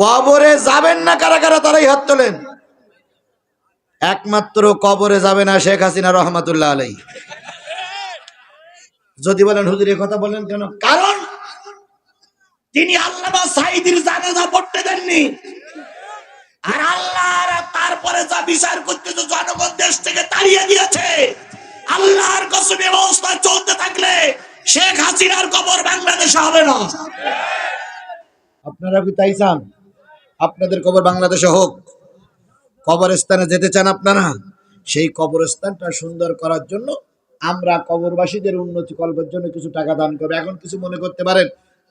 কবরে যাবেন না কারা কারা তারাই হাত তোলেন? একমাত্র কবরে যাবে না শেখ হাসিনা রহমাতুল্লাহ আলাই যদি বলেন, হুজুর কথা বলেন কেন? কারণ তিনি পড়তে দেননি। আর আল্লাহ তারপরে যা বিচার করতে তো জনগণ দেশ থেকে তাড়িয়ে দিয়েছে। আল্লাহর কসমে ব্যবস্থা চলতে থাকলে শেখ হাসিনার কবর বাংলাদেশে হবে না। আপনারা কি তাই চান? আপনাদের কবর বাংলাদেশে হোক, কবরস্থানে যেতে চান আপনারা, সেই কবরস্থানটা সুন্দর করার জন্য আমরা কবরবাসীদের উন্নতি কল্পের জন্য কিছু টাকা দান করব। এখন কিছু মনে করতে পারেন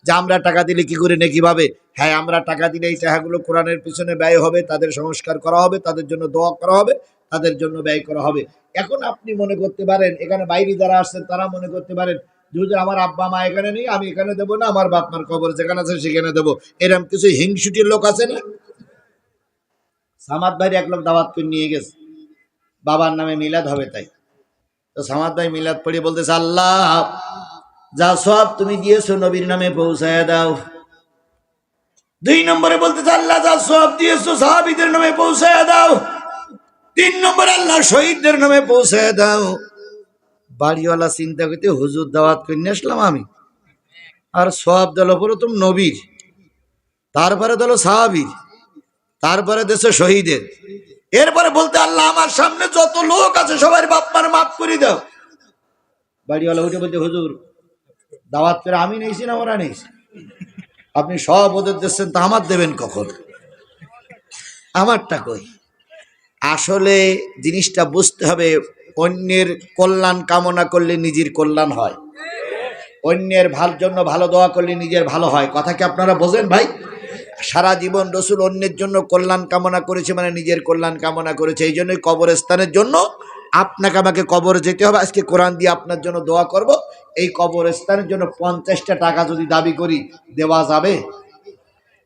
যে আমরা টাকা দিলে কি করে নেকি পাবে হ্যাঁ আমরা টাকা দিলে এই টাকাগুলো কোরআনের পিছনে ব্যয় হবে, তাদের সংস্কার করা হবে, তাদের জন্য দোয়া করা হবে, তাদের জন্য ব্যয় করা হবে। এখন আপনি মনে করতে পারেন, এখানে বাইরে যারা আসছেন তারা মনে করতে পারেন যে আমার আব্বা, মা এখানে নেই, আমি এখানে দেবো না, আমার বাপ মার কবর যেখানে আছে সেখানে দেবো। এরকম কিছু হিংসুটির লোক আছে না? সামাদ ভাইয়ের এক লোক দাওয়াত করে নিয়ে গেছে। বাবার নামে মিলাদ হবে তাই। তো সামাদ ভাই মিলাদ পড়িয়ে বলতেছে, আল্লাহ, যা সব তুমি দিয়েছ নবীর নামে পৌঁছায় দাও। দুই নম্বরে বলতেছে, আল্লাহ, যা সব দিয়েছ সাহাবিদের নামে পৌঁছায় দাও। তিন নম্বরে, আল্লাহ, শহীদদের নামে পৌঁছায় দাও। বাড়িওয়ালা চিন্তা করতে হুজুর দাওয়াত করে আসলাম আমি। আর সব দল প্রথম নবীর, তারপরে দল সাহাবির, তারপরে দেশে শহীদের। এরপরে বলতে আল্লাহ আমার সামনে যত লোক আছে সবার বাপ্পার মাফ করে দাও। বাড়িওয়ালা উঠে বলতে, হুজুর, দাওয়াত করে আমি নেইছি না ওরা নেইছি? আপনি সব ওদের দিচ্ছেন তা আমার দেবেন কখন? আমারটা কই? আসলে জিনিসটা বুঝতে হবে অন্যের কল্যাণ কামনা করলে নিজের কল্যাণ হয়। অন্যের ভালো জন্য ভালো দোয়া করলে নিজের ভালো হয়। কথা কি আপনারা বোঝেন ভাই? সারা জীবন রসুল অন্যের জন্য কল্যাণ কামনা করেছে মানে নিজের কল্যাণ কামনা করেছে। এই জন্যই কবরস্থানের জন্য আপনাকে আমাকে কবর যেতে হবে। আজকে কোরআন দিয়ে আপনার জন্য দোয়া করব। এই কবরস্থানের জন্য পঞ্চাশটা টাকা যদি দাবি করি, দেওয়া যাবে?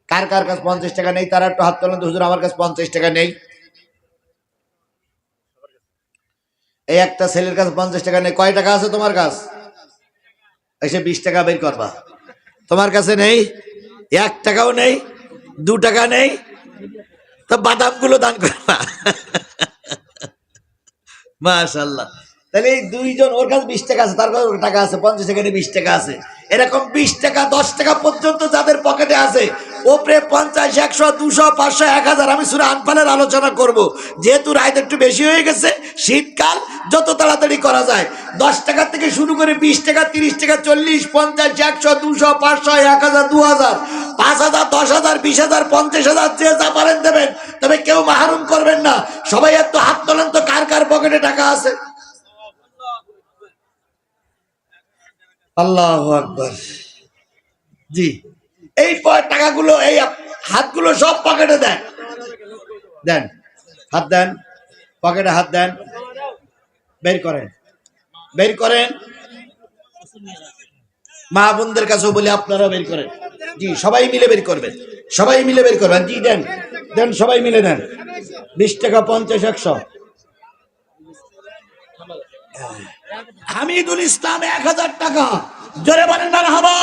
কার কার কাছে পঞ্চাশ টাকা নেই? তারা একটু হাত তোলেন হুজুর, আমার কাছে পঞ্চাশ টাকা নেই। এই একটা ছেলের কাছে পঞ্চাশ টাকা নেই। কয় টাকা আছে তোমার কাছে? এসে বিশ টাকা বের করবা। তোমার কাছে নেই? এক টাকাও নেই, দু টাকা নেই। তো বাদামগুলো দান করবা। মাশাল্লাহ তাহলে এই দুইজন, ওর কাছে বিশ টাকা আছে, তার কাছে টাকা আছে, পঞ্চাশ টাকা বিশ টাকা আছে। এরকম বিশ টাকা, দশ টাকা পর্যন্ত যাদের পকেটে আছে ওপরে পঞ্চাশ, একশো, দুশো, পাঁচশো, এক হাজার, আমি সুরে আনফানের আলোচনা করব। যেহেতু রায়ত একটু বেশি হয়ে গেছে, শীতকাল যত তাড়াতাড়ি করা যায়, দশ টাকা থেকে শুরু করে বিশ টাকা, তিরিশ টাকা, চল্লিশ, পঞ্চাশ, একশো, দুশো, পাঁচশো, এক হাজার, দু হাজার, পাঁচ হাজার, দশ হাজার, বিশ হাজার, পঞ্চাশ হাজার, যে যা পারেন দেবেন। তবে কেউ মাহরুম করবেন না। সবাই এত হাত তোলেন তো, কার কার পকেটে টাকা আছে? আল্লাহ আকবর। জি। এই টাকাগুলো, এই হাতগুলো সব পকেটে দেন। দেন। হাত দেন। পকেটে হাত দেন। বের করেন। বের করেন। মা বোনদের কাছেও বলে, আপনারা বের করেন। জি, সবাই মিলে বের করবেন। সবাই মিলে বের করবেন। জি, দেন। দেন, সবাই মিলে দেন। বিশ টাকা পঞ্চাশ, একশো। হামিদুল ইসলাম এক হাজার টাকা। জোরে বলেন না হাবা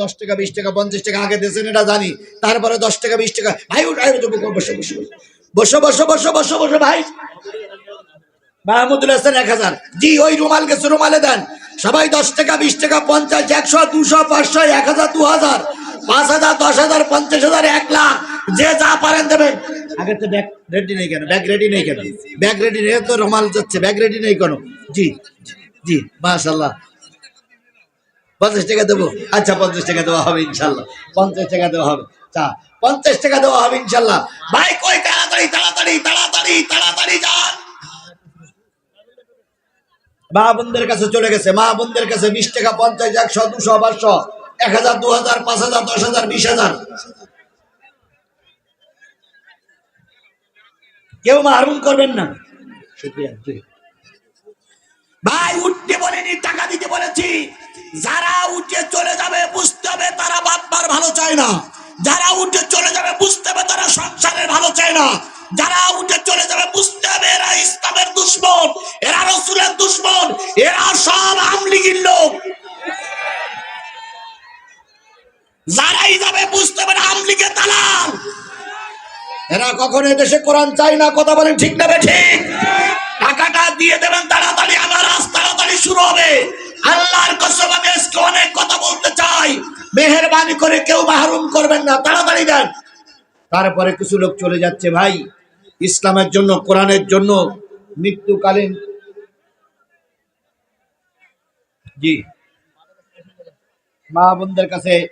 দশ টাকা বিশ টাকা পঞ্চাশ টাকা আগে এটা জানি। তারপরে দশ টাকা বিশ টাকা। ভাই উঠ, আয় উঠ, বসো বসো বসো। বসো বসো বসো বসো ভাই। মাহমুদুল হাসান এক হাজার। জি ওই রুমাল গেছে রুমালে দেন। সবাই দশ টাকা বিশ টাকা পঞ্চাশ একশো দুশো পাঁচশো এক হাজার দু হাজার। পাঁচ হাজার দশ হাজার পঞ্চাশ হাজার এক লাখ। যে যা পারেন দেবেন। আগে তো ব্যাগ রেডি নেই কেন? ব্যাগ রেডি নেই কেন? ব্যাগ রেডি নেই তো রুমাল যাচ্ছে ব্যাগ রেডি নেই কেন? জি। জি মাশাল্লাহ পঞ্চাশ টাকা দেবো? আচ্ছা পঞ্চাশ টাকা দেওয়া হবে ইনশাল্লাহ পঞ্চাশ টাকা দেওয়া হবে। চা পঞ্চাশ টাকা দেওয়া হবে ইনশাল্লাহ ভাই, কই, তাড়াতাড়ি তাড়াতাড়ি তাড়াতাড়ি তাড়াতাড়ি যান। মা বোনদের কাছে চলে গেছে। মা বোনদের কাছে বিশ টাকা, পঞ্চাশ, একশো, দুশো, পাঁচশো, এক হাজার, দু হাজার, পাঁচ হাজার, দশ হাজার, বিশ হাজার। কেউ মাহরুম করবেন না। শুক্রিয়া। ভাই, উঠতে বলেনি, টাকা দিতে বলেছি। যারা উঠে চলে যাবে, বুঝতে হবে তারা বাপমার ভালো চায় না। যারা উঠে চলে যাবে, বুঝতে হবে তারা সংসারের ভালো চায় না। যারা উঠে চলে যাবে, বুঝতে হবে এরা ইসলামের দুশ্মন, এরা রসুলের দুশ্মন, এরা সব আমলিগির লোক। যারাই যাবে, বুঝতে পারে আমলিকে দালাল। এরা কখনো দেশে কোরআন চাই না, কথা বলেন ঠিক না ঠিক? টাকাটা দিয়ে দেবেন, তাড়াতাড়ি আমার আজ তাড়াতাড়ি শুরু হবে। আল্লাহর কসম, আমি আজকে অনেক কথা বলতে চাই। মেহেরবানি করে কেউ মাহরুম করবেন না, তাড়াতাড়ি দেন। তারপরে কিছু লোক চলে যাচ্ছে, ভাই, ইসলামের জন্য, কোরআনের জন্য, মৃত্যুকালীন। জি। মা বোনদের কাছে,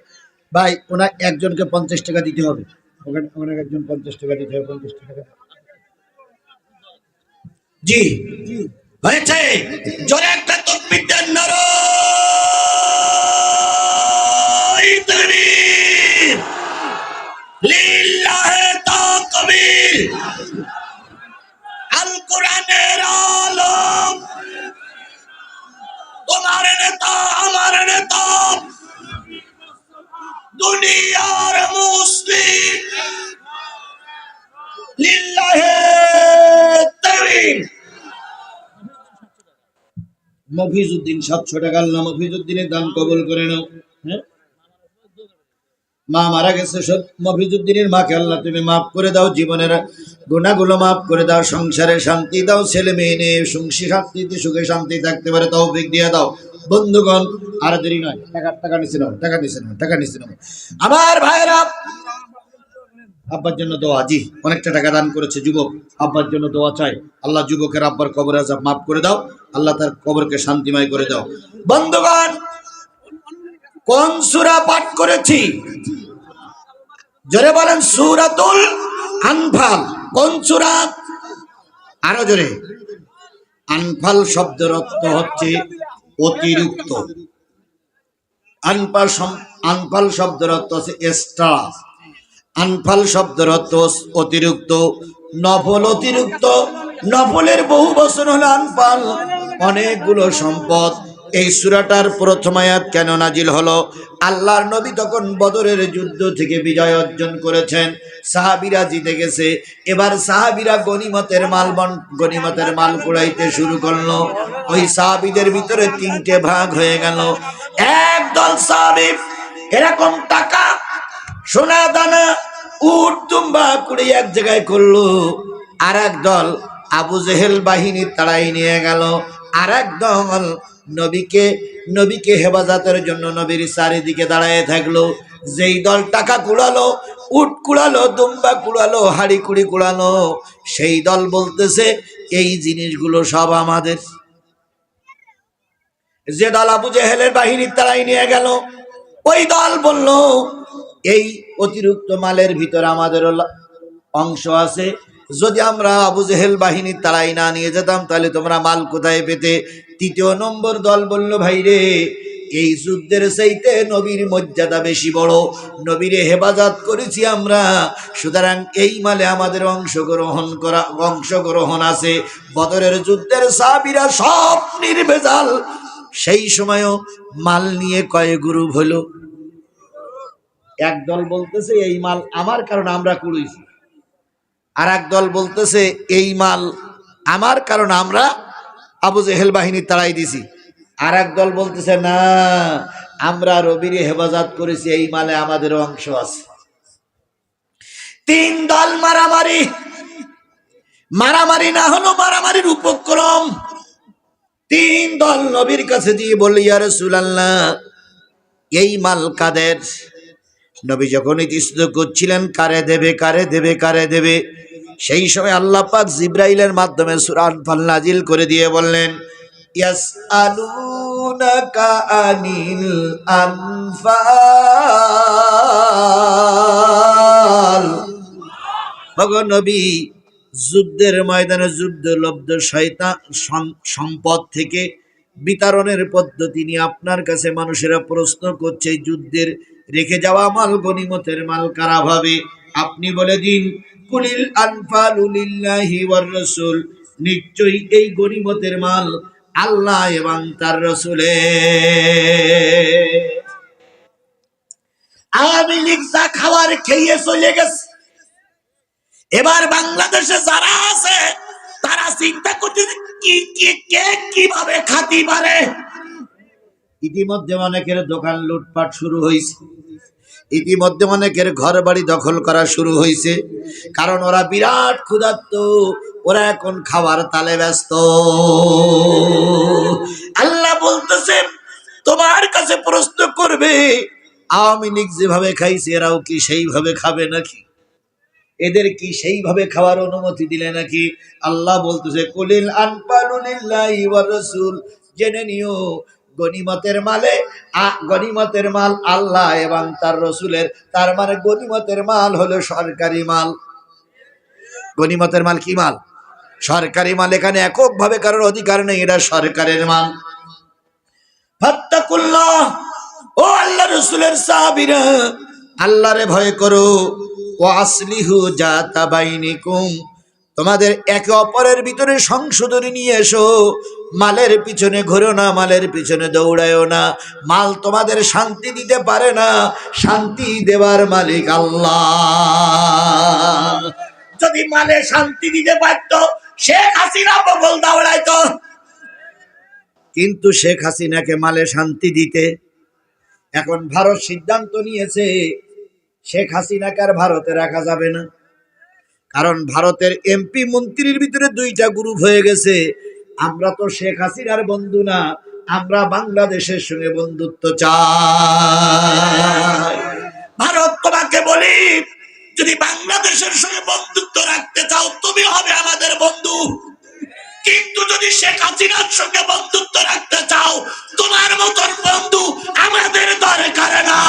ভাই, ওনার একজনকে পঞ্চাশ টাকা দিতে হবে। ওখানে একজন পঞ্চাশ টাকা দিতে হবে, পঞ্চাশ টাকা। জি। হয়েছে। জোরে একটা তকবির দেন লিল্লাহে তাকবীর। আল কোরআনের আলম। তোমার নেতা, আমার নেতা। দুনিয়ার মুসলিম। লিল্লাহে মফিজউদ্দিন সাতশো মফিজউদ্দিনের দান কবুল করে নাও। হ্যাঁ? মা মারা গেছে সব মাকে আল্লাহ তুমি মাফ করে দাও, জীবনের গুণাগুলো মাফ করে দাও, সংসারে শান্তি দাও, ছেলে মেয়ে নিয়ে সুখী শান্তিতে সুখে শান্তি থাকতে পারে, তৌফিক দিয়ে দাও। বন্ধুগণ, আর দেরি নয়, টাকা টাকা নিচে নাও, টাকা নিচে নাও, টাকা নিচে নাও। আমার ভাইরা আব্বার জন্য দোয়া, জি, অনেকটা টাকা দান করেছে যুবক, আব্বার জন্য দোয়া চাই আল্লাহ যুবকের আব্বার কবর আজাব মাফ করে দাও, আল্লাহ তার কবরকে শান্তিময় করে দাও। বন্ধুগণ, কোন সূরা পাঠ করেছি? জোরে বলেন, সূরাতুল আনফাল। কোন সূরা? আরও জোরে। আনফাল শব্দের অর্থ হচ্ছে অতিরিক্ত। আনফাল আনফাল শব্দের অর্থ হচ্ছে এক্সট্রা। আনফাল শব্দের অর্থ অতিরিক্ত, নফল অতিরিক্ত। নফলের বহু বছর হলো আনফাল। অনেকগুলো সম্পদ। এই সুরাটার প্রথম আয়াত কেন নাজিল হলো? আল্লাহর নবী তখন বদরের যুদ্ধ থেকে বিজয় অর্জন করেছেন। সাহাবিরা জিতে গেছে। এবার সাহাবিরা গনিমতের মাল বন গনিমতের মাল কুড়াইতে শুরু করল। ওই সাহাবিদের ভিতরে তিনটে ভাগ হয়ে গেল। একদল সাহাবি এরকম টাকা সোনা দানা, উট, দুম্বা করে এক জায়গায় করল। আর দল আবু জেহেল বাহিনী তাড়াই নিয়ে গেল। আর দল নবীকে নবীকে হেফাজতের জন্য নবীর চারিদিকে দাঁড়ায় থাকল। যেই দল টাকা কুড়ালো, উট কুড়ালো, দুম্বা কুড়ালো, হাড়ি কুড়ি কুড়ালো, সেই দল বলতেছে, এই জিনিসগুলো সব আমাদের। যে দল আবু জেহেলের বাহিনীর তারাই নিয়ে গেল, ওই দল বলল এই অতিরিক্ত মালের ভিতরে আমাদের অংশ আছে। যদি আমরা আবু জেহেল বাহিনীর তারাই না নিয়ে যেতাম, তাহলে তোমরা মাল কোথায় পেতে? তৃতীয় নম্বর দল বলল, ভাই রে, এই যুদ্ধের চাইতে নবীর মর্যাদা বেশি বড়। নবীরে হেফাজত করেছি আমরা। সুতরাং এই মালে আমাদের অংশগ্রহণ করা অংশগ্রহণ আছে। বদরের যুদ্ধের সাবিরা সব নির্ভেজাল। সেই সময়ও মাল নিয়ে কয় গ্রুপ হলো। এক দল বলতেছে, এই মাল আমার কারণ আমরা কুড়িয়েছি আর দল বলতেছে, এই মাল আমার কারণ আমরা আবু জেহেল বাহিনী তাড়াই দিছি। আর দল বলতেছে, না, আমরা রবির হেফাজত করেছি, এই মালে আমাদের অংশ আছে। তিন দল মারামারি। মারামারি না হলো মারামারির উপক্রম। তিন দল নবীর কাছে দিয়ে বললি আর সুলাল্লাহ এই মাল কাদের? নবী যখন ইতিস্ত করছিলেন, কারে দেবে কারে দেবে কারে দেবে? সেই সময় আল্লাহ পাক জিব্রাইলের মাধ্যমে সুরান ফাল নাজিল করে দিয়ে বললেন ইয়াস আলুনাকা আনিল নবী, যুদ্ধের ময়দানে যুদ্ধ লব্ধ শয়তান সম্পদ থেকে বিতরণের পদ্ধতি নিয়ে আপনার কাছে মানুষেরা প্রশ্ন করছে, যুদ্ধের রেখে যাওয়া মাল গনিমতের মাল কারা ভাবে আপনি বলে দিন, কুলিল আনফালুলিল্লাহি ওয়ার রাসূল। নিশ্চয়ই এই গনিমতের মাল আল্লাহ এবং তার রসুলের। আওয়ামী লীগ খাবার খেয়ে চলে গেছে, এবার বাংলাদেশে যারা আছে, তারা চিন্তা করতেছে কি কি, কে কীভাবে খাতি পারে ইতিমধ্যে অনেকের দোকান লুটপাট শুরু হয়েছে ইতিমধ্যে অনেকের ঘর বাড়ি দখল করা শুরু হয়েছে কারণ ওরা বিরাট ক্ষুধার্ত। ওরা এখন খাবার তালে ব্যস্ত। আল্লাহ বলতেছে, তোমার কাছে প্রশ্ন করবে, আওয়ামী লীগ যেভাবে খাইছে, এরাও কি সেইভাবে খাবে নাকি? এদের কি সেইভাবে খাওয়ার অনুমতি দিলে নাকি? আল্লাহ বলতেছে, কুলিল রাসূল, জেনে নিও গনিমতের মালে গনিমতের মাল আল্লাহ এবং তার রসুলের, তার মানে গনিমতের মাল হলো সরকারি মাল। গনিমতের মাল কি মাল? সরকারি মাল এখানে এককভাবে কারোর অধিকার নেই, এটা সরকারের মাল। ফাত্তাকুল্লাহ, ও আল্লাহ রসুলের সাহাবীরা, আল্লাহরে ভয় করো। ও আসলিহু বাইনিকুম, তোমাদের একে অপরের ভিতরে সংশোধনী নিয়ে এসো। মালের পিছনে ঘোরো না, মালের পিছনে দৌড়ায়ও না। মাল তোমাদের শান্তি দিতে পারে না, শান্তি দেওয়ার মালিক আল্লাহ। যদি মালে শান্তি দিতে পারতো, শেখ হাসিনা বগল দাওড়াইতো কিন্তু শেখ হাসিনাকে মালে শান্তি দিতে এখন ভারত সিদ্ধান্ত নিয়েছে, শেখ হাসিনাকে আর ভারতে রাখা যাবে না। কারণ ভারতের এমপি মন্ত্রীর ভিতরে দুইটা গ্রুপ হয়ে গেছে আমরা তো শেখ হাসিনার বন্ধু না, আমরা বাংলাদেশের সঙ্গে বন্ধুত্ব চাই। ভারত, তোমাকে বলি, যদি বাংলাদেশের সঙ্গে বন্ধুত্ব রাখতে চাও, তুমি হবে আমাদের বন্ধু। কিন্তু যদি শেখ হাসিনার সঙ্গে বন্ধুত্ব রাখতে চাও, তোমার মতন বন্ধু আমাদের দরকার না।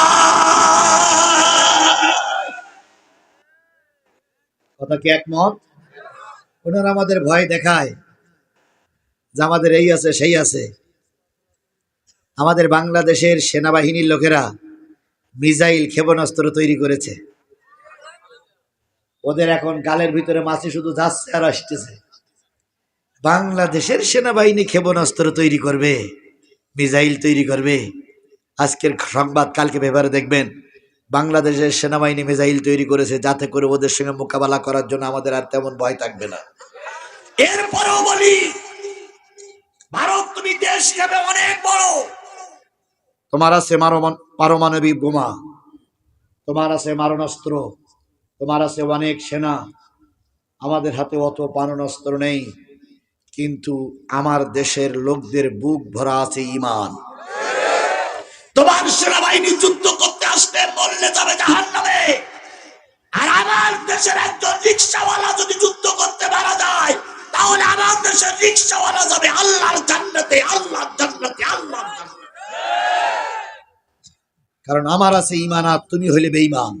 কথা কি একমত? ওনারা আমাদের ভয় দেখায়। যে আমাদের এই আছে, সেই আছে। আমাদের বাংলাদেশের সেনাবাহিনীর লোকেরা মিসাইল ক্ষেপণাস্ত্র তৈরি করেছে। ওদের এখন গালের ভিতরে মাছি শুধু যাচ্ছে আর আসতেছে। বাংলাদেশের সেনাবাহিনী ক্ষেপণাস্ত্র তৈরি করবে, মিসাইল তৈরি করবে। আজকের সংবাদ কালকে পেপারে দেখবেন, বাংলাদেশের সেনাবাহিনী মিসাইল তৈরি করেছে যাতে করে ওদের সঙ্গে মোকাবেলা করার জন্য আমাদের আর তেমন ভয় থাকবে না। এরপরেও বলি ভারত, তুমি দেশ হিসাবে অনেক বড়। তোমার আছে পারমাণবিক বোমা। তোমার আছে মারণাস্ত্র। তোমার আছে অনেক সেনা। আমাদের হাতে অত পারণাস্ত্র নেই। কিন্তু আমার দেশের লোকদের বুক ভরা আছে ইমান। তোমার সেনাবাহিনী যুদ্ধ করতে আসলে বললে যাবে জাহান নামে আর আমার দেশের একজন রিক্সাওয়ালা যদি যুদ্ধ করতে মারা যায় তাহলে আমার দেশের রিক্সাওয়ালা যাবে। আল্লাহর জান্নাতে আল্লাহর জান্নাতে, আল্লাহর কারণ আমার আছে ইমান আর তুমি হইলে বেঈমান।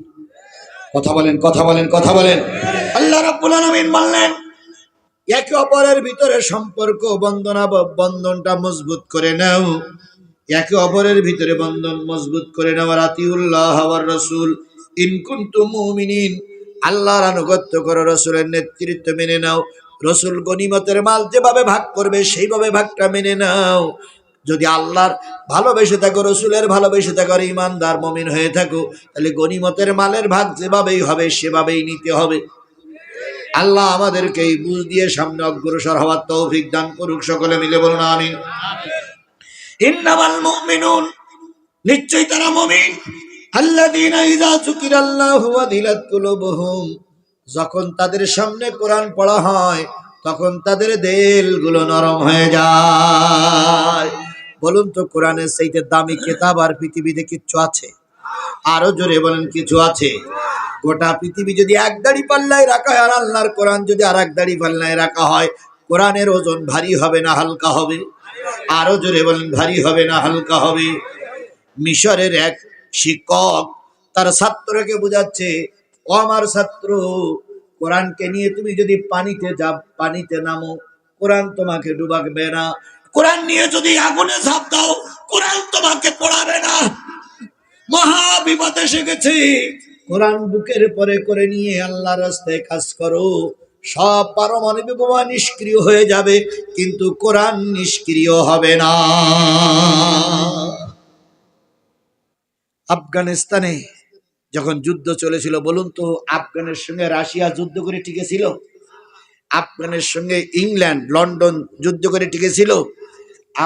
কথা বলেন কথা বলেন কথা বলেন। আল্লাহ রাব্বুল আলামিন বললেন, একে অপরের ভিতরে সম্পর্ক বন্ধনা বন্ধনটা মজবুত করে নাও। একে অপরের ভিতরে বন্ধন মজবুত করে নেওয়ার আতিউল্লাহ হওয়ার রসুল ইনকুন্তু মুমিনিন। আল্লাহর আনুগত্য করো, রসুলের নেতৃত্ব মেনে নাও। রসুল গনিমতের মাল যেভাবে ভাগ করবে, সেইভাবে ভাগটা মেনে নাও। যদি আল্লাহর ভালোবেসে থাকো, রসুলের ভালোবেসে থাকো, আর ইমানদার মমিন হয়ে থাকো, তাহলে গনিমতের মালের ভাগ যেভাবেই হবে, সেভাবেই নিতে হবে। আল্লাহ আমাদেরকে এই বুঝ দিয়ে সামনে অগ্রসর হওয়ার তৌফিক দান করুক, সকলে মিলে বলুন, আমিন। ইন্নামাল মুমিনুন, নিশ্চয়ই তারা মুমিন। আল্লাযীনা ইযা যুকিরাল্লাহু ওয়াদিলাত কুলুবুহুম। যখন তাদের সামনে কোরআন পড়া হয়, তখন তাদের দেলগুলো নরম হয়ে যায়। বলুন তো, কোরআনের সেইতে দামি কিতাব আর পৃথিবীতে কিচ্ছু আছে? আরও জোরে বলেন, কিছু আছে? গোটা পৃথিবী যদি এক দাড়ি পাল্লায় রাখা হয়, আর আল্লাহর কোরআন যদি আর এক দাড়ি পাল্লায় রাখা হয়, কোরআনের ওজন ভারী হবে না হালকা হবে? আরও জোরে বলেন, ভারী হবে না হালকা হবে? মিশরের এক শিক্ষক তার ছাত্রকে বোঝাচ্ছে ও আমার ছাত্র কোরআনকে নিয়ে তুমি যদি পানিতে যা, পানিতে নামো, কোরআন তোমাকে ডুবাবে না। কোরআন নিয়ে যদি আগুনে ঝাঁপ দাও, কোরআন তোমাকে পড়াবে না। মহা বিপদ এসে গেছে কোরআন বুকের পরে করে নিয়ে আল্লাহ রাস্তায় কাজ করো। সব পারমাণবিক বোমা নিষ্ক্রিয় হয়ে যাবে, কিন্তু কোরআন নিষ্ক্রিয় হবে না। আফগানিস্তানে যখন যুদ্ধ চলেছিল, বলুন তো, আফগানের সঙ্গে রাশিয়া যুদ্ধ করে টিকেছিল? আফগানের সঙ্গে ইংল্যান্ড, লন্ডন যুদ্ধ করে টিকেছিল?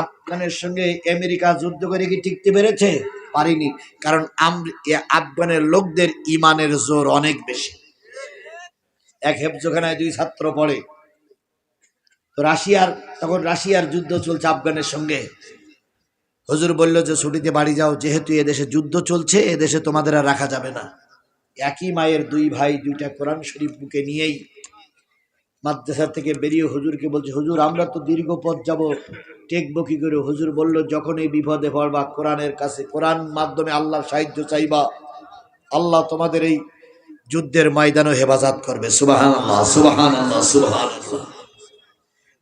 আফগানের সঙ্গে আমেরিকা যুদ্ধ করে কি টিকতে পেরেছে? পারিনি, কারণ আফগানের লোকদের ইমানের জোর অনেক বেশি। এক হেফজোখানায় দুই ছাত্র পড়ে। তো রাশিয়ার তখন রাশিয়ার যুদ্ধ চলছে আফগানের সঙ্গে। হুজুর বলল যে, ছুটিতে বাড়ি যাও, যেহেতু এদেশে যুদ্ধ চলছে এদেশে তোমাদের আর রাখা যাবে না। একই মায়ের দুই ভাই দুইটা কোরআন শরীফ বুকে নিয়েই মাদ্রাসা থেকে বেরিয়ে হুজুরকে বলছে, হুজুর, আমরা তো দীর্ঘ পথ যাব। টেকবো কি করে? হুজুর বলল যখনই বিপদে পড়বা, কোরআনের কাছে, কোরআন মাধ্যমে আল্লাহর সাহায্য চাইবা। আল্লাহ তোমাদের এই যুদ্ধের ময়দানও হেফাজত করবে। সুবাহান আল্লাহ সুবাহান আল্লাহ সুবাহান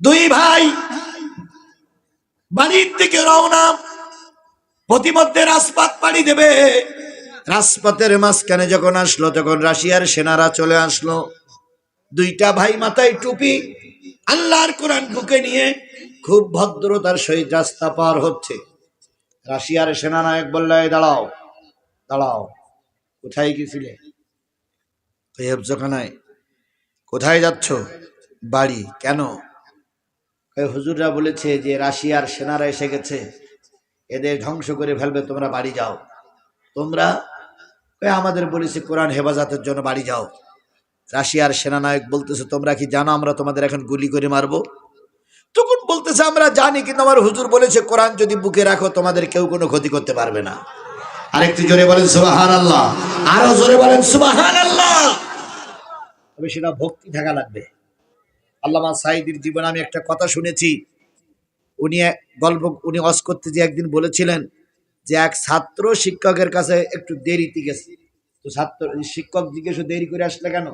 দুই ভাই বাড়ির দিকে রওনা। প্রতিমধ্যে রাজপাত পাড়ি দেবে। রাজপথের মাঝখানে যখন আসলো, তখন রাশিয়ার সেনারা চলে আসলো। দুইটা ভাই মাথায় টুপি, আল্লাহর কোরআন বুকে নিয়ে খুব ভদ্রতার সহিত রাস্তা পার হচ্ছে। রাশিয়ার সেনানায়ক বলল, "এই দাঁড়াও দাঁড়াও, কোথায় গেছিলে? হেফজখানায় কোথায় যাচ্ছ? বাড়ি, কেন? হুজুররা বলেছে যে রাশিয়ার সেনারা এসে গেছে। এদের ধ্বংস করে ফেলবে, তোমরা বাড়ি যাও। তোমরা আমাদের বলেছে, কোরআন হেফাজতের জন্য বাড়ি যাও। রাশিয়ার সেনানায়ক বলতেছে, তোমরা কি জানো আমরা তোমাদের এখন গুলি করে মারবো? তখন বলতেছে, আমরা জানি, কিন্তু আমার হুজুর বলেছে, কোরআন যদি বুকে রাখো, তোমাদের কেউ কোনো ক্ষতি করতে পারবে না। আরেকটু জোরে বলেন সুবাহান আল্লাহ আরও জোরে বলেন সুবাহান আল্লাহ তবে সেটা ভক্তি থাকা লাগবে। আল্লামা সাইদির জীবনে আমি একটা কথা শুনেছি উনি গল্প, উনি অস করতে যে একদিন বলেছিলেন যে এক ছাত্র শিক্ষকের কাছে একটু দেরিতে গেছে। তো ছাত্র, শিক্ষক জিজ্ঞেস, দেরি করে আসলে কেন?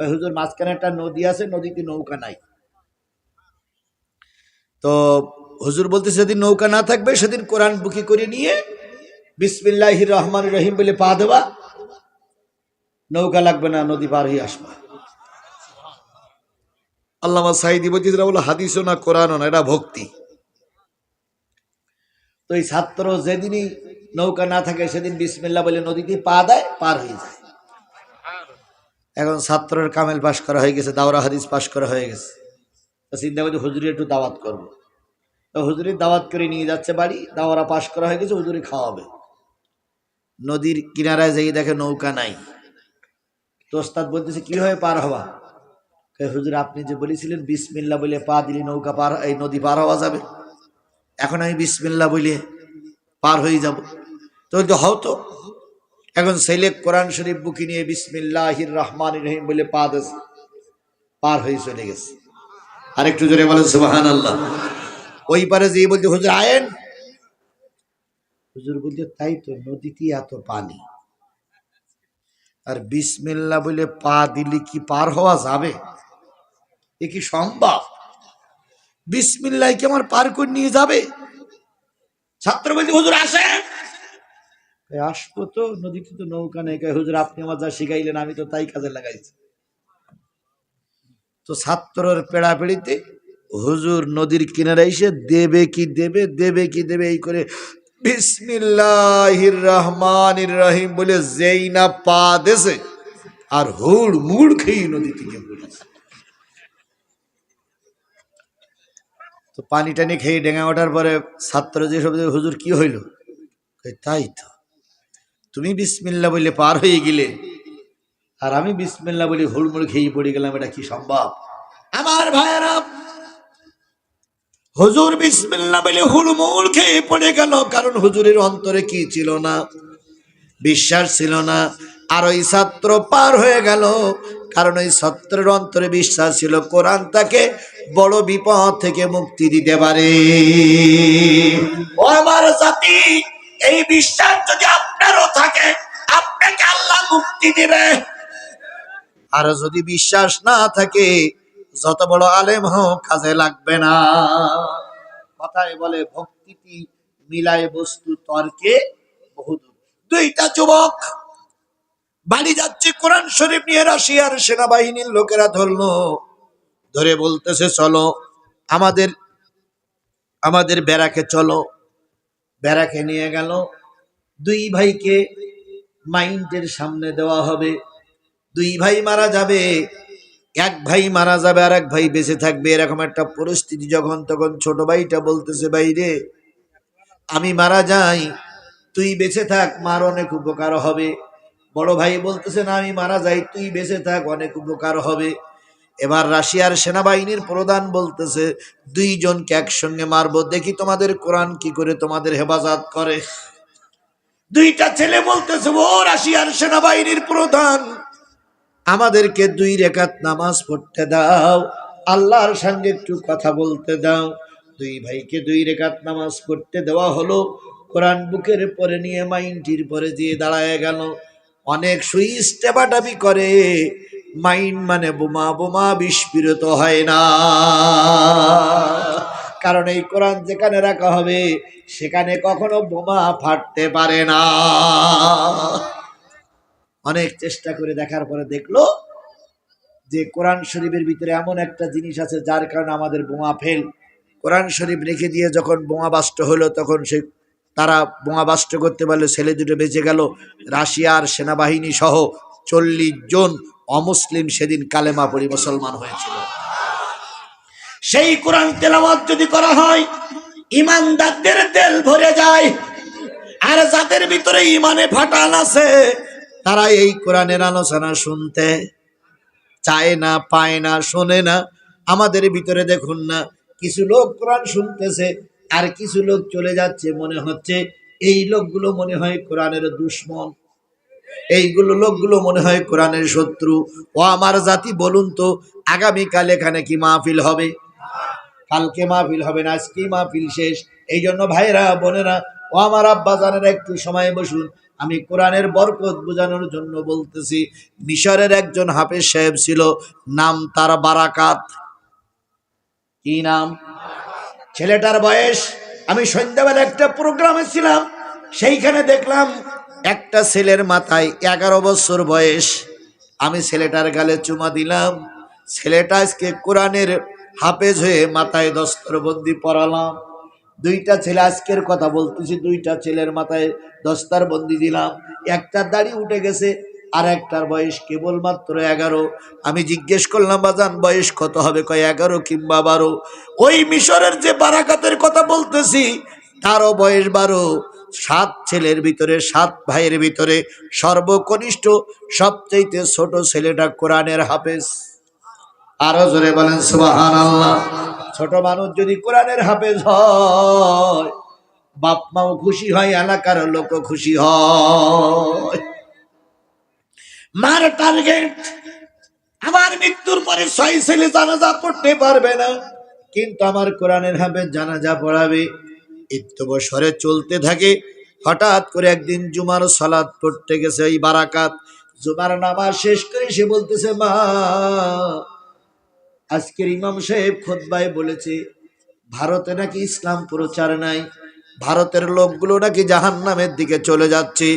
হুজুর, মাঝখানে একটা নদী আছে, নদীতে নৌকা নাই। তো হুজুর বলতে, সেদিন নৌকা না থাকবে, সেদিন কোরআন বুকি করে নিয়ে বিসমিল্লাহ রহমান রহিম বলে পা দেবা। নৌকা লাগবে না, নদী পার হয়ে আসবা। আল্লামা সাইদি বলছি হাদিসও না, কোরআনও না, এটা ভক্তি। তো এই ছাত্র যেদিনই নৌকা না থাকে, সেদিন বিসমিল্লা বলে নদীতে পা দেয়, পার হয়ে যায়। এখন ছাত্রের কামেল পাশ করা হয়ে গেছে, দাওরা হাদিস পাশ করা হয়ে গেছে। তো চিন্তা করছি, হুজুরি একটু দাওয়াত করব। তো হুজুরি দাওয়াত করে নিয়ে যাচ্ছে বাড়ি দাওয়ারা পাশ করা হয়ে গেছে, হুজুরি খাওয়াবে। নদীর কিনারায় যেয়ে দেখে নৌকা নাই। তো ওস্তাদ বলতেছে, কি হয়ে পার হওয়া? হুজুর, আপনি যে বলেছিলেন বিসমিল্লা বলে পা দিলে নৌকা পার, এই নদী পার হওয়া যাবে। এখন আমি বিসমিল্লা বলে পার হয়ে যাব। তো বলতে হও তো। এখন ছেলে কোরআন শরীফ বুকি নিয়ে বিসমিল্লাহির রহমান রহিম বলে পা দিয়েছে পার হয়ে চলে গেছে। আরেকটু জোরে বলেন সুবাহান আল্লাহ ওই পারে যে বলছে হুজুর, আয়েন? হুজুর বলছে তাই তো, নদীতে এত পানি। আর বিসমিল্লা বলে পা দিলে কি পার হওয়া যাবে? এ কি সম্ভব? বিসমিল্লাহ কি আমার পার করে নিয়ে যাবে? ছাত্র বলছে, হুজুর আসেন আসব তো, নদীতে তো নৌকা নেই। হুজুর, আপনি আমার যা শিখাইলেন, আমি তো তাই কাজে লাগাইছি। তো ছাত্রর পেড়াপেড়িতে হুজুর নদীর কিনারে এসে, দেবে কি দেবে দেবে কি দেবে? এই করে বিসমিল্লাহির রহমানির রহিম বলে, যেই না পা দেছে, আর হুড় মুড় খেয়ে নদী থেকে পড়েছে। তো পানি টানি খেয়ে ডেঙা ওঠার পরে ছাত্র যে সব হুজুর, কি হইল? তাই তো। তুমি বিসমিল্লা বলে পার হয়ে গেলে। আর আমি বিসমিল্লা বলে হুড়মুড় খেয়ে পড়ে গেলাম, এটা কি সম্ভব? আমার ভাইয়েরা, হুজুর, বিসমিল্লা বলে হুড়মুড় খেয়ে পড়ে গেল। কারণ হুজুরের অন্তরে কি ছিল না? বিশ্বাস ছিল না। আর ওই ছাত্র পার হয়ে গেল। কারণ ওই ছাত্রের অন্তরে বিশ্বাস ছিল কোরআন তাকে বড় বিপদ থেকে মুক্তি দিতে পারে। এই বিশ্বাস যদি আপনারও থাকে, আপনাকে আল্লাহ মুক্তি দিবে। আর যদি বিশ্বাস না থাকে, যত বড় আলেম হোক, কাজে লাগবে না। কথায় বলে ভক্তিটি মিলায় বস্তু তর্কে বহুদূর। দুইটা যুবক বাড়ি যাচ্ছে, কোরআন শরীফ নিয়ে রাশিয়ার সেনাবাহিনীর লোকেরা ধরলো। ধরে বলতেছে, চলো, আমাদের আমাদের ব্যারাকে চলো। ব্যারাকে নিয়ে গেল। দুই ভাইকে মাইন্ডের সামনে দেওয়া হবে। দুই ভাই মারা যাবে। এক ভাই মারা যাবে আর এক ভাই বেঁচে থাকবে। এরকম একটা পরিস্থিতি যখন তখন ছোট ভাইটা বলতেছে, বাইরে, আমি মারা যাই, তুই বেঁচে থাক, মার অনেক উপকার হবে। বড় ভাই বলতেছে, না, আমি মারা যাই, তুই বেঁচে থাক, অনেক উপকার হবে। এবার রাশিয়ার সেনাবাহিনীর প্রধান বলতেছে, দুইজনকে একসঙ্গে মারবো, দেখি তোমাদের কোরআন কি করে তোমাদের হেফাজত করে। দুইটা ছেলে বলতেছে, ও রাশিয়ার সেনাবাহিনীর প্রধান, আমাদেরকে দুই রেখাত নামাজ পড়তে দাও, আল্লাহর সঙ্গে একটু কথা বলতে দাও। দুই ভাইকে দুই রেখাত নামাজ পড়তে দেওয়া হলো, কোরআন বুকের পরে নিয়ে মাইনটির পরে দিয়ে দাঁড়ায় গেল। অনেক সুইচ টেপাটাপি করে। মাইন্ড মানে বোমা বোমা বিস্ফোরিত হয় না। কারণ এই কোরআন যেখানে রাখা হবে, সেখানে কখনো বোমা ফাটতে পারে না। অনেক চেষ্টা করে দেখার পরে দেখল যে কোরআন শরীফের ভিতরে এমন একটা জিনিস আছে, যার কারণে আমাদের বোমা ফেল। কোরআন শরীফ রেখে দিয়ে যখন বোমা বাষ্ট হলো, তখন সে তারা বোমা বাষ্ট করতে পারল ছেলে দুটো বেঁচে গেল। রাশিয়ার সেনাবাহিনী সহ চল্লিশ জন অমুসলিম সেদিন কালেমা পড়ি মুসলমান হয়েছিল। সেই কোরআন তেলাওয়াত যদি করা হয়, ইমানদারদের তেল ভরে যায়, আর যাদের ভিতরে ইমানে ফাটান আছে, তারা এই কোরআনের আলোচনা শুনতে চায় না, পায় না, শোনে না। আমাদের ভিতরে দেখুন না, কিছু লোক কোরআন শুনতেছে আর কিছু লোক চলে যাচ্ছে, মনে হচ্ছে এই লোকগুলো মনে হয় কোরআনের দুশ্মন। এইগুলো লোকগুলো মনে হয় কোরআনের শত্রু। ও আমার জাতি, বলুন তো, আগামীকাল এখানে কি মাহফিল হবে? কালকে মাহফিল হবে না আজকে মাহফিল শেষ। এই জন্য ভাইরা বোনেরা, ও আমার আব্বা জানেরা একটু সময় বসুন। আমি কোরআনের বরকত বোঝানোর জন্য বলতেছি, মিশরের একজন হাফেজ সাহেব ছিল, নাম তার বারাকাত। কি নাম? ছেলেটার বয়স, আমি সন্ধ্যাবেলা একটা প্রোগ্রামে ছিলাম, সেইখানে দেখলাম একটা ছেলের মাথায় এগারো বছর বয়স। আমি ছেলেটার গালে চুমা দিলাম, ছেলেটা আজকে কোরআনের হাফেজ হয়ে মাথায় দস্তরবন্দি পরালাম। দুইটা ছেলে আজকের কথা বলতেছি, দুইটা ছেলের মাথায় দস্তার বন্দি দিলাম। একটার দাড়ি উঠে গেছে আর একটার বয়স কেবলমাত্র এগারো। আমি জিজ্ঞেস করলাম, বাজান, বয়স কত হবে? কয়, এগারো কিংবা বারো। ওই মিশরের যে বারাকাতের কথা বলতেছি, তারও বয়স বারো। সাত ছেলের ভিতরে, সাত ভাইয়ের ভিতরে সর্বকনিষ্ঠ সবচেয়ে ছোট ছেলেটা কোরআনের হাফেজ। আরও জোরে বলেন সুবাহান আল্লাহ ছোট মানুষ যদি কোরআনের হাফেজ হয় বাপ মাও খুশি হয়, এলাকার লোক খুশি হয়। মার টার্গেট আমার মৃত্যুর পরে ছয় ছেলে জানাজা পড়তে পারবে না। কিন্তু আমার কোরআনের হাফেজ জানাজা পড়াবে ইত্য বছরে চলতে থাকে। হঠাৎ করে একদিন জুমার সালাদ পড়তে গেছে এই বারাকাত। জুমার নামাজ শেষ করে সে বলতেছে, মা, আজকের ইমাম সাহেব খোদবায় বলেছে, ভারতে নাকি ইসলাম প্রচার নাই, ভারতের লোকগুলো নাকি জাহান নামের দিকে চলে যাচ্ছে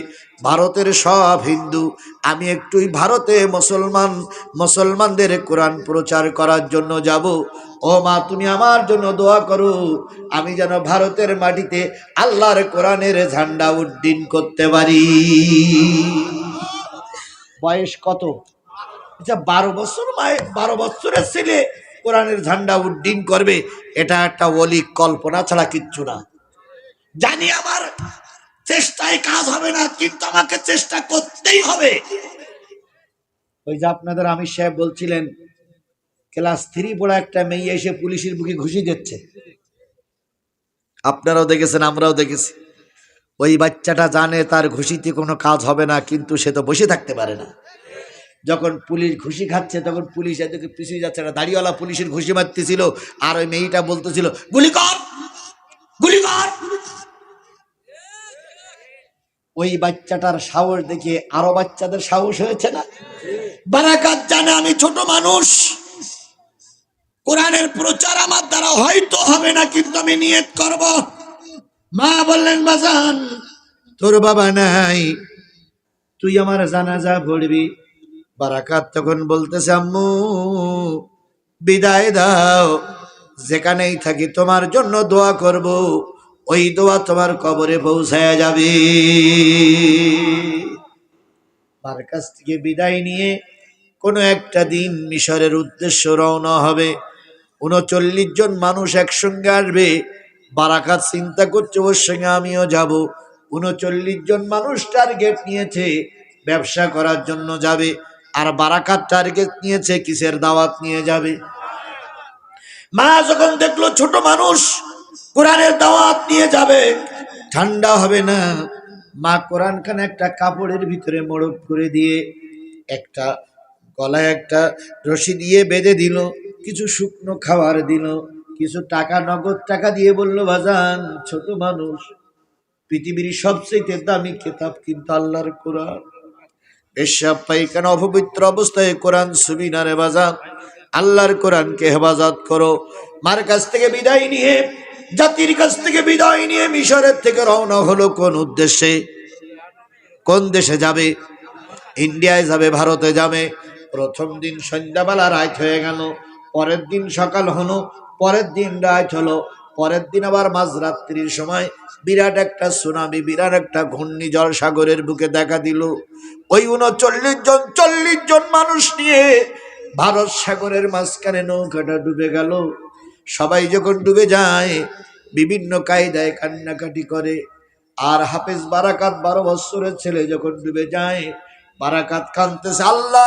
ভারতের সব হিন্দু, আমি একটুই ভারতে মুসলমান, মুসলমানদের কোরআন প্রচার করার জন্য যাব। ও মা, তুমি আমার জন্য দোয়া করো। আমি যেন ভারতের মাটিতে আল্লাহর কোরআনের ঝান্ডা উড্ডীন করতে পারি। বয়স কত? আচ্ছা বারো বছর মায়ে, বারো বছরের ছেলে কোরআনের ঝান্ডা উড্ডীন করবে, এটা একটা অলিক কল্পনা ছাড়া কিচ্ছু না। জানি আমার চেষ্টায় কাজ হবে না, কিন্তু আমাকে চেষ্টা করতেই হবে। ওই যে আপনাদের আমি সাহেব বলছিলেন, ক্লাস থ্রি পড়া একটা মেয়ে এসে পুলিশের বুকে ঘুষি দিচ্ছে। আপনারাও দেখেছেন, আমরাও দেখেছি। ওই বাচ্চাটা জানে তার ঘুষিতে কোনো কাজ হবে না, কিন্তু সে তো বসে থাকতে পারে না। যখন পুলিশ ঘুষি খাচ্ছে, তখন পুলিশ এদিকে পিছিয়ে যাচ্ছে না। দাড়িওয়ালা পুলিশের ঘুষি মারতেছিল, আর ওই মেয়েটা বলতেছিল, গুলি কর! গুলি কর! ওই বাচ্চাটার সাহস দেখে আরও বাচ্চাদের সাহস হয়েছে না? বারাকাত জানে আমি ছোট মানুষ। কোরআনের প্রচার আমার দ্বারা হয়তো হবে না, কিন্তু আমি নিয়ত করব। মা বললেন, বাজান, তোর বাবা নাই। তুই আমার জানাজা পড়বি। বারাকাত তখন বলতেছে, আম্মু, বিদায় দাও। যেখানেই থাকি তোমার জন্য দোয়া করব। ওই দোয়া তোমার কবরে পৌঁছায় যাবে। তার কাছ থেকে বিদায় নিয়ে কোনো একটা দিন মিশরের উদ্দেশ্য রওনা হবে। উনচল্লিশ জন মানুষ একসঙ্গে আসবে। বারাকাত চিন্তা করছে, ওর সঙ্গে আমিও যাব। উনচল্লিশ জন মানুষ টার্গেট নিয়েছে, ব্যবসা করার জন্য যাবে। আর বারাকাত টার্গেট নিয়েছে, কিসের দাওয়াত নিয়ে যাবে? মা যখন দেখল ছোট মানুষ কোরআনের দাওয়াত নিয়ে যাবে। ঠান্ডা হবে না। মা কোরআন খান একটা কাপড়ের ভিতরে মোড়ক করে দিয়ে একটা গলায় একটা রশি দিয়ে বেঁধে দিল, কিছু শুকনো খাবার দিল, কিছু টাকা, নগদ টাকা দিয়ে বলল বাজান ছোট মানুষ, পৃথিবীর সবচেয়ে দামি খেতাব কিন্তু আল্লাহর কোরআন। পেশাব পাইখানা অপবিত্র অবস্থায় কোরআন সুবিনারে বাজান আল্লাহর কোরআনকে হেফাজত করো। মার কাছ থেকে বিদায় নিয়ে জাতির কাছ থেকে বিদায় নিয়ে মিশরের থেকে রওনা হলো কোন উদ্দেশ্যে? কোন দেশে যাবে? ইন্ডিয়ায় যাবে, ভারতে যাবে। প্রথম দিন সন্ধ্যাবেলা রাত হয়ে গেল, পরের দিন সকাল হলো, পরের দিন রাত হলো। পরের দিন আবার মাঝরাত্রির সময় বিরাট একটা সুনামি, বিরাট একটা ঘূর্ণিঝড় সাগরের বুকে দেখা দিল। ওই উনচল্লিশ জন, চল্লিশ জন মানুষ নিয়ে ভারত সাগরের মাঝখানে নৌকাটা ডুবে গেল। সবাই যখন ডুবে যায়, বিভিন্ন কায়দায় কান্নাকাটি করে। আর হাফেজ বারাকাত বারো বৎসরের ছেলে যখন ডুবে যায়, বারাকাত কানতেছে আল্লাহ,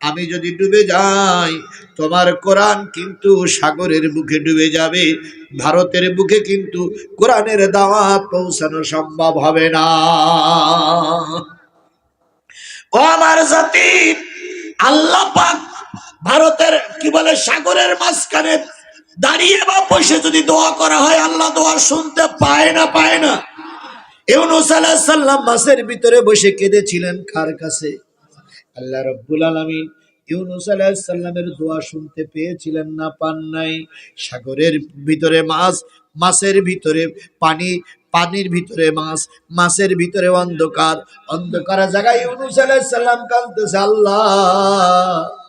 আমি যদি ডুবে যাই, তোমার কোরআন কিন্তু সাগরের বুকে ডুবে যাবে, ভারতের বুকে কিন্তু কোরআনের দাওয়াত পৌঁছানো সম্ভব হবে না। ও আমার জাতি আল্লাহ পাক ভারতের, কি বলে, সাগরের মাঝখানে দাঁড়িয়ে বা বসে যদি দোয়া করা হয়, আল্লাহ দোয়া শুনতে পায় না পায় না। ইউনুস সালাম মাছের ভিতরে বসে কেঁদেছিলেন কার কাছে? আল্লাহ রব্বুল আলামিন ইউনুস আলাইহিস সালামের দোয়া শুনতে পেয়েছিলেন না, পান নাই। সাগরের ভিতরে মাছ, মাছের ভিতরে পানি, পানির ভিতরে মাছ, মাছের ভিতরে অন্ধকার। অন্ধকার জায়গায় ইউনুস আলাইহিস সালাম কাঁদতেছে, আল্লাহ!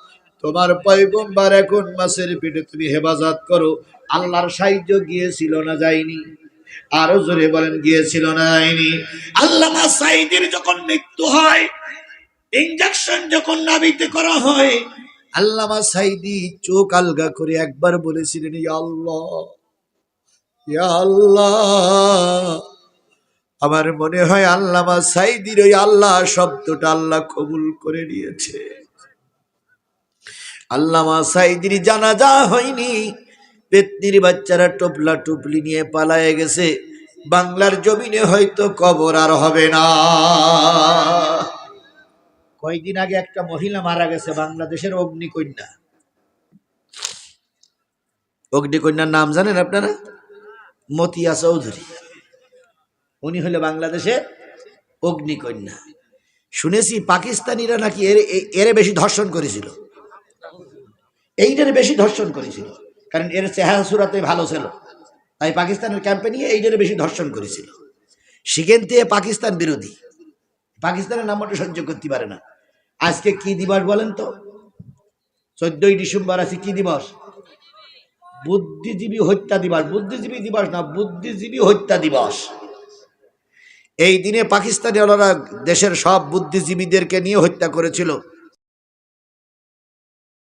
তোমার পয়গম্বর এখন মাছের পেটে তুমি হেফাজত করো। আল্লাহর সাহায্য গিয়েছিল না যায়নি। আরও জোরে বলেন, গিয়েছিল না যায়নি। আল্লামা সাইদির যখন মৃত্যু হয় ইঞ্জেকশন যখন নাবিতে করা হয়, আল্লামা সাইদি চোখ আলগা করে একবার বলেছিলেন আল্লাহ আল্লাহ। আমার মনে হয় আল্লামা সাইদির ওই আল্লাহ শব্দটা আল্লাহ কবুল করে নিয়েছে। আল্লামা সাইদির জানাজা হয়নি। পেতনির বাচ্চারা টোপলা টুপলি নিয়ে পালায়ে গেছে। বাংলার জমিনে হয়তো কবর আর হবে না। কয়েকদিন আগে একটা মহিলা মারা গেছে, বাংলাদেশের অগ্নিকন্যা। অগ্নিকন্যার নাম জানেন আপনারা? মতিয়া চৌধুরী। উনি হলো বাংলাদেশের অগ্নিকন্যা। শুনেছি পাকিস্তানিরা নাকি এর এরে বেশি ধর্ষণ করেছিল। এইটারে বেশি ধর্ষণ করেছিল। কারণ এর চেহারা সুরাতে ভালো ছিল। তাই পাকিস্তানের ক্যাম্পে নিয়ে এইটারে বেশি ধর্ষণ করেছিল। সেখান থেকে পাকিস্তান বিরোধী। পাকিস্তানের নামটা সহ্য করতে পারে না। আজকে কি দিবস বলেন তো? চোদ্দই ডিসেম্বর আছে কি দিবস? বুদ্ধিজীবী হত্যা দিবস। বুদ্ধিজীবী দিবস না, বুদ্ধিজীবী হত্যা দিবস। এই দিনে পাকিস্তানি ওনারা দেশের সব বুদ্ধিজীবীদেরকে নিয়ে হত্যা করেছিল।